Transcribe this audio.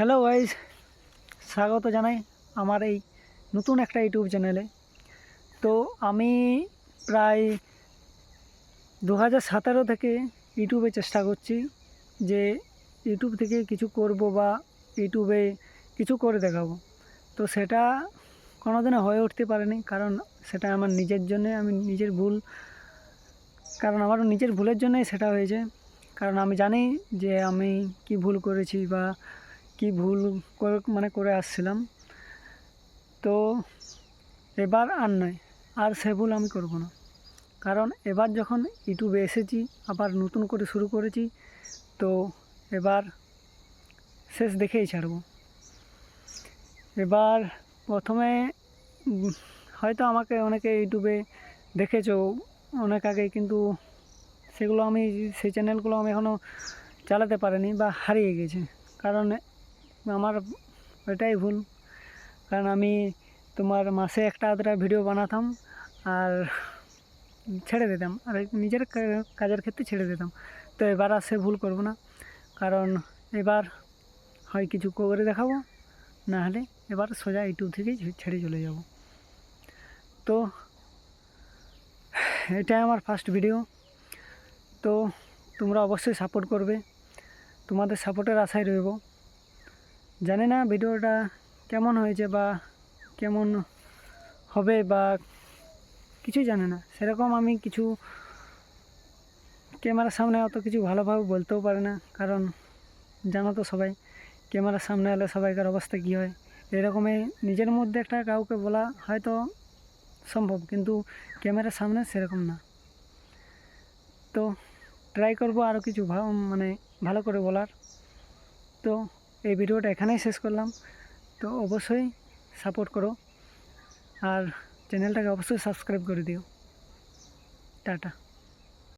Hello guys স্বাগত জানাই আমার এই নতুন একটা ইউটিউব চ্যানেলে। তো আমি প্রায় দু হাজার সতেরো থেকে ইউটিউবে চেষ্টা করছি যে ইউটিউব থেকে কিছু করব বা ইউটিউবে কিছু করে দেখাবো। তো সেটা কোনোদিনও হয়ে উঠতে পারেনি, কারণ সেটা আমার নিজের জন্যে, আমি নিজের ভুল, কারণ আমার নিজের ভুলের জন্যই সেটা হয়েছে। কারণ আমি জানি যে আমি কি ভুল করেছি বা কি ভুল করে মানে করে আসছিলাম। তো এবার আর নয়, আর সে ভুল আমি করব না। কারণ এবার যখন ইউটিউবে এসেছি, আবার নতুন করে শুরু করেছি, তো এবার শেষ দেখেই ছাড়ব। এবার প্রথমে হয়তো আমাকে অনেকে ইউটিউবে দেখেছ, অনেক আগে কিন্তু সেগুলো আমি, সেই চ্যানেলগুলো আমি এখনও চালাতে পারিনি বা হারিয়ে গেছে। কারণ আমার ওইটাই ভুল। কারণ আমি তোমার মাসে একটা আধটা ভিডিও বানাতাম আর ছেড়ে দিতাম। আর নিজের কাজের ক্ষেত্রে ছেড়ে দিতাম। তো এবার আর সে ভুল করব না। কারণ এবার হয় কিছু করে দেখাবো। না হলে এবার সোজা ইউটিউব থেকেই ছেড়ে চলে যাব। তো এটাই আমার ফার্স্ট ভিডিও তো তোমরা অবশ্যই সাপোর্ট করবে। তোমাদের সাপোর্টের আশায় রইব। জানি না ভিডিওটা কেমন হয়েছে বা কেমন হবে বা কিছুই জানে না। সেরকম আমি কিছু ক্যামেরার সামনে অত কিছু ভালোভাবে বলতেও পারে না, কারণ জানো তো সবাই, ক্যামেরার সামনে এলে সবাইকার অবস্থা কী হয়? এরকমই নিজের মধ্যে একটা কাউকে বলা হয়তো সম্ভব, কিন্তু ক্যামেরার সামনে সেরকম না। তো ট্রাই করব আরও কিছু মানে ভালো করে বলার। তো এই ভিডিওটা এখানেই শেষ করলাম। তো অবশ্যই সাপোর্ট করো আর চ্যানেলটাকে অবশ্যই সাবস্ক্রাইব করে দিও। টাটা।